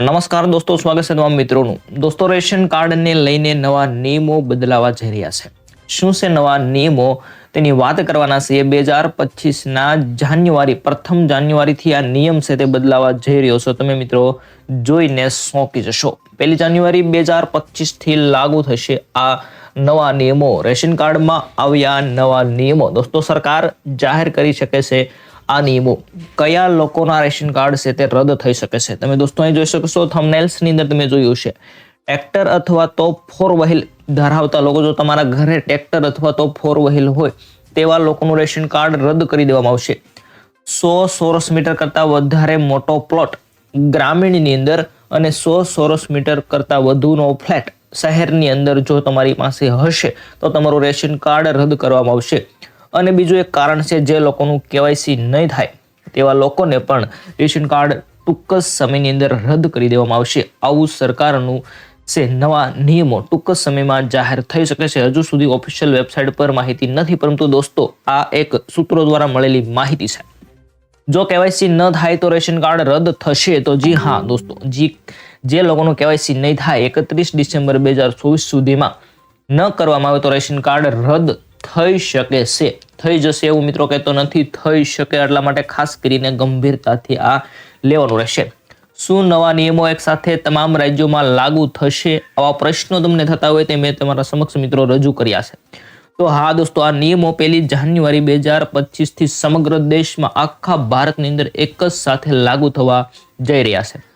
નમસ્કાર દોસ્તો, સ્વાગત છે તમામ મિત્રોનું. દોસ્તો, રેશન કાર્ડને લઈને નવા નિયમો બદલાવા જઈ રહ્યા છે. શું છે નવા નિયમો? તેની વાત કરવાના છે બે હજાર પચીસના જાન્યુઆરી, પ્રથમ જાન્યુઆરીથી આ નિયમ છે તે બદલાવા જઈ રહ્યો છે. તમે મિત્રો જોઈને ચોંકી જશો. પહેલી જાન્યુઆરી બે હજાર પચીસથી લાગુ થશે આ નવા નિયમો. રેશન કાર્ડમાં આવ્યા નવા નિયમો. દોસ્તો, સરકાર જાહેર કરી શકે છે આ નિયમો કયા લોકોના રેશન કાર્ડ છે તે રદ થઈ શકે છે? તમે દોસ્તો અહીં જોઈ શકશો થમનેલ્સની અંદર તમે જોયું છે ટ્રેક્ટર અથવા તો ફોર વ્હીલ ધરાવતા લોકો જો તમારા ઘરે ટ્રેક્ટર અથવા તો ફોર વ્હીલ હોય, તેવા લોકોનું રેશન કાર્ડ રદ કરી દેવામાં આવશે. સો સોરસ મીટર કરતાં વધારે મોટો પ્લોટ ગ્રામીણની અંદર અને સો સોરસ મીટર કરતાં વધુનો ફ્લેટ શહેરની અંદર જો તમારી પાસે હશે, તો તમારું રેશન કાર્ડ રદ કરવામાં આવશે. અને બીજું એક કારણ છે જે લોકોનું કેવાયસી નહીં થાય, તેવા લોકોને પણ રેશન કાર્ડ ટૂંક જ સમયની અંદર રદ કરી દેવામાં આવશે. આવું સરકારનું છે નવા નિયમો. ટૂંક જ સમયમાં જાહેર થઈ શકે છે. હજુ સુધી ઓફિશિયલ વેબસાઇટ પર માહિતી નથી, પરંતુ દોસ્તો, આ એક સૂત્રો દ્વારા મળેલી માહિતી છે. જો કેવાયસી ન થાય તો રેશન કાર્ડ રદ થશે તો જી હા, દોસ્તો, જી, જે લોકોનું કેવાયસી નહીં થાય, એકત્રીસ ડિસેમ્બર બે હજાર ચોવીસ સુધીમાં ન કરવામાં આવે તો રેશન કાર્ડ રદ થઈ શકે છે. થઈ જશે એવું મિત્રો કહેતો નથી. થઈ શકે એટલા માટે ખાસ કરીને ગંભીરતાથી આ લેવાનું રહેશે. શું નવા નિયમો એક સાથે તમામ રાજ્યોમાં લાગુ થશે? આવા પ્રશ્નો તમને થતા હોય તે મેં તમારા સમક્ષ મિત્રો રજૂ કર્યા છે. તો હા દોસ્તો, આ નિયમો પહેલી જાન્યુઆરી બે હજાર પચીસથી સમગ્ર દેશમાં આખા ભારતની અંદર એક જ સાથે લાગુ થવા જઈ રહ્યા છે.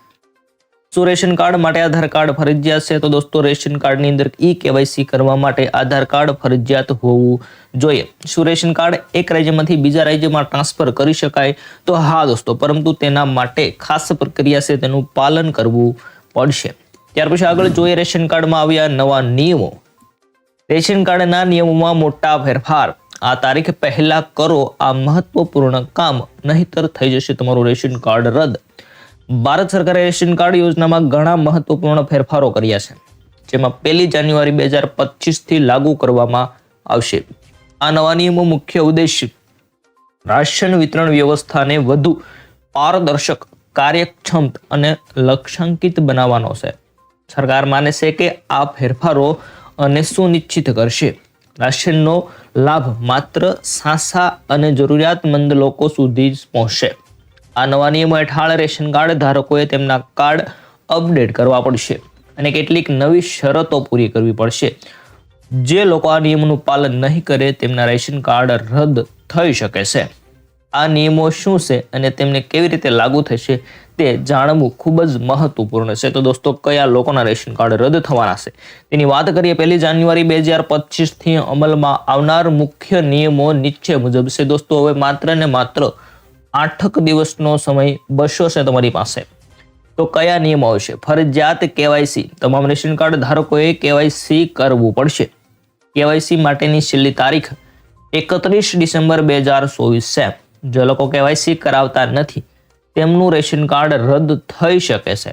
શું રેશન કાર્ડ માટે આધાર કાર્ડ ફરજિયાત છે. તો દોસ્તો, રેશન કાર્ડની અંદર ઈ કેવાયસી કરવા માટે આધાર કાર્ડ ફરજિયાત હોવું જોઈએ. શું રેશન કાર્ડ એક રાજ્યમાંથી બીજા રાજ્યમાં ટ્રાન્સફર કરી શકાય? તો હા દોસ્તો, પરંતુ તેના માટે ખાસ પ્રક્રિયા છે, તેનું પાલન કરવું પડશે. ત્યાર પછી આગળ જોઈએ રેશન કાર્ડમાં આવ્યા નવા નિયમો. રેશન કાર્ડના નિયમોમાં મોટા ફેરફાર. આ તારીખ પહેલા કરો, આ મહત્વપૂર્ણ કામ, નહીતર થઈ જશે તમારું રેશન કાર્ડ રદ. ભારત સરકારે રેશન કાર્ડ યોજનામાં ઘણા મહત્વપૂર્ણ ફેરફારો કર્યા છે, જેમાં પહેલી જાન્યુઆરી બે હજાર પચીસથી લાગુ કરવામાં આવશે. આ નવા નિયમો મુખ્ય ઉદ્દેશ રાશન વિતરણ વ્યવસ્થાને વધુ પારદર્શક, કાર્યક્ષમ અને લક્ષ્યાંકિત બનાવવાનો છે. સરકાર માને છે કે આ ફેરફારો અને સુનિશ્ચિત કરશે. રાશનનો લાભ માત્ર સાસા અને જરૂરિયાતમંદ લોકો સુધી જ પહોંચશે. આ નવા નિયમો હેઠળ રેશન કાર્ડ ધારકોએ તેમના કાર્ડ અપડેટ કરવા પડશે અને કેટલીક નવી શરતો પૂરી કરવી પડશે. જે લોકો આ નિયમોનું પાલન નહીં કરે તેમના રેશન કાર્ડ રદ થઈ શકે છે. આ નિયમો શું છે અને તેમને કેવી રીતે લાગુ થશે તે જાણવું ખૂબ જ મહત્વપૂર્ણ છે. તો દોસ્તો, કયા લોકોના રેશન કાર્ડ રદ થવાના છે? તેની વાત કરીએ પહેલી જાન્યુઆરી બે હજાર પચીસથી અમલમાં આવનાર મુખ્ય નિયમો નીચે મુજબ છે. દોસ્તો, હવે માત્ર ને માત્ર આઠક દિવસનો સમય બસો છે તમારી પાસે. તો કયા નિયમો આવશે? ફરજિયાત કેવાયસી. તમામ રેશન કાર્ડ ધારકોએ કેવાયસી કરવું પડશે. કેવાયસી માટેની છેલ્લી તારીખ એકત્રીસ ડિસેમ્બર બે હજાર ચોવીસ છે. જે લોકો કેવાયસી કરાવતા નથી, તેમનું રેશન કાર્ડ રદ થઈ શકે છે.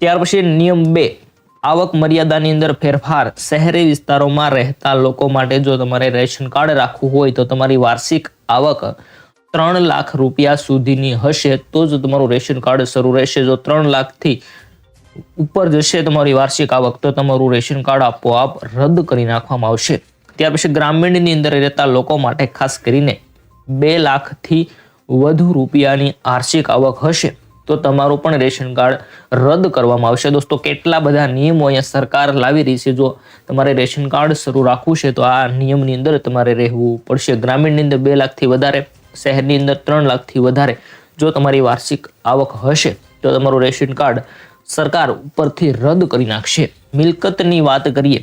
ત્યાર પછી નિયમ બે, આવક મર્યાદાની અંદર ફેરફાર. શહેરી વિસ્તારોમાં રહેતા લોકો માટે જો તમારે રેશન કાર્ડ રાખવું હોય તો તમારી વાર્ષિક આવક ત્રણ લાખ રૂપિયા સુધીની હશે, તો જ તમારું રેશન કાર્ડ શરૂ રહેશે. જો ત્રણ લાખથી ઉપર જશે તમારી વાર્ષિક આવક, તો તમારું રેશન કાર્ડ આપોઆપ રદ કરી નાખવામાં આવશે. ત્યાર પછી ગ્રામીણની અંદર રહેતા લોકો માટે ખાસ કરીને બે લાખથી વધુ રૂપિયાની આર્ષિક આવક હશે, તો તમારું પણ રેશન કાર્ડ રદ કરવામાં આવશે. દોસ્તો, કેટલા બધા નિયમો અહીંયા સરકાર લાવી રહી છે? જો તમારે રેશન કાર્ડ શરૂ રાખવું છે, તો આ નિયમની અંદર તમારે રહેવું પડશે. ગ્રામીણની અંદર બે લાખથી વધારે શહેરની અંદર ત્રણ લાખથી વધારે જો તમારી વાર્ષિક આવક હશે, તો તમારું રેશન કાર્ડ સરકાર ઉપરથી રદ કરી નાખશે. મિલકતની વાત કરીએ,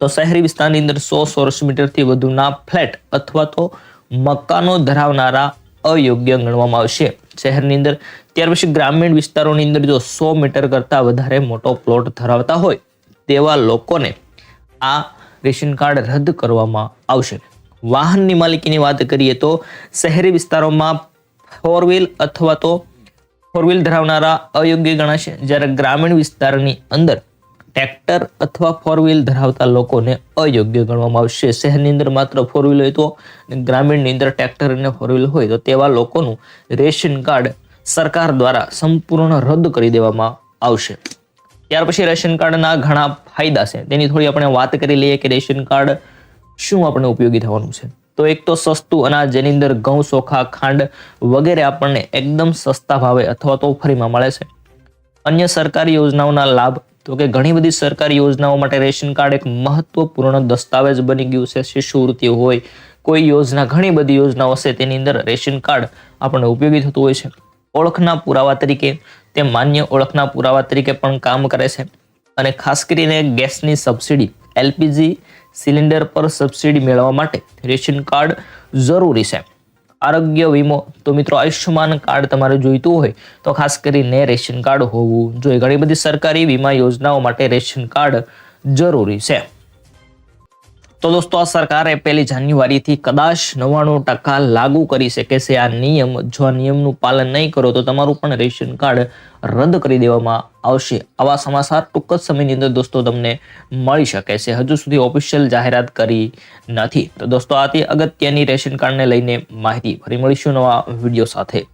તો શહેરી વિસ્તારની અંદર સો ચોરસ મીટરથી વધુના ફ્લેટ અથવા તો મકાનો ધરાવનારા અયોગ્ય ગણવામાં આવશે. શહેરની અંદર ત્યાર પછી ગ્રામીણ વિસ્તારોની અંદર જો સો મીટર કરતાં વધારે મોટો પ્લોટ ધરાવતા હોય, તેવા લોકોને આ રેશન કાર્ડ રદ કરવામાં આવશે. વાહનની માલિકીની વાત કરીએ તો શહેરી વિસ્તારોમાં ફોર વ્હીલ અથવા તો ફોર વ્હીલ ધરાવનારા અયોગ્ય ગણાશે. જ્યારે ગ્રામીણ વિસ્તારની અંદર ટ્રેક્ટર અથવા ફોર વ્હીલ ધરાવતા લોકોને અયોગ્ય ગણવામાં આવશે. શહેરની અંદર માત્ર ફોર વ્હીલ હોય તો ગ્રામીણની અંદર ટ્રેક્ટર અને ફોર વ્હીલ હોય તો તેવા લોકોનું રેશન કાર્ડ સરકાર દ્વારા સંપૂર્ણ રદ કરી દેવામાં આવશે. ત્યાર પછી રેશન કાર્ડના ઘણા ફાયદા છે. તેની થોડી આપણે વાત કરી લઈએ કે રેશન કાર્ડ શું આપણને ઉપયોગી થવાનું છે? તો એક તો સસ્તું અનાજ, જેની અંદર ઘઉં, ચોખા, ખાંડ વગેરે આપણને એકદમ સસ્તા ભાવે અથવા તો ફ્રીમાં મળે છે. અન્ય સરકારી યોજનાઓના લાભ, તો કે ઘણી બધી સરકારી યોજનાઓ માટે રેશન કાર્ડ એક મહત્વપૂર્ણ દસ્તાવેજ બની ગયું છે. શિષ્યવૃત્તિ હોય, કોઈ યોજના, ઘણી બધી યોજનાઓ છે, તેની અંદર રેશન કાર્ડ આપણને ઉપયોગી થતું હોય છે. ઓળખના પુરાવા તરીકે, તે માન્ય ઓળખના પુરાવા તરીકે પણ કામ કરે છે. અને ખાસ કરીને ગેસની સબસિડી, એલપીજી સિલિન્ડર પર સબસિડી મેળવવા માટે રેશન કાર્ડ જરૂરી છે. આરોગ્ય વીમો, તો મિત્રો આયુષ્યમાન કાર્ડ તમારે જોઈતું હોય, તો ખાસ કરીને રેશન કાર્ડ હોવું જોઈએ. ઘણી બધી સરકારી વીમા યોજનાઓ માટે રેશન કાર્ડ જરૂરી છે. તો દોસ્તો, આ સરકારે પહેલી જાન્યુઆરીથી કદાચ નવ્વાણું ટકા લાગુ કરી શકે છે. આ નિયમ, જો આ નિયમનું પાલન નહીં કરો, તો તમારું પણ રેશન કાર્ડ રદ કરી દેવામાં આવશે. આવા સમાચાર ટૂંક જ સમયની અંદર દોસ્તો તમને મળી શકે છે. હજુ સુધી ઓફિશિયલ જાહેરાત કરી નથી. તો દોસ્તો, આથી અગત્યની રેશન કાર્ડને લઈને માહિતી ફરી મળીશું નવા વીડિયો સાથે.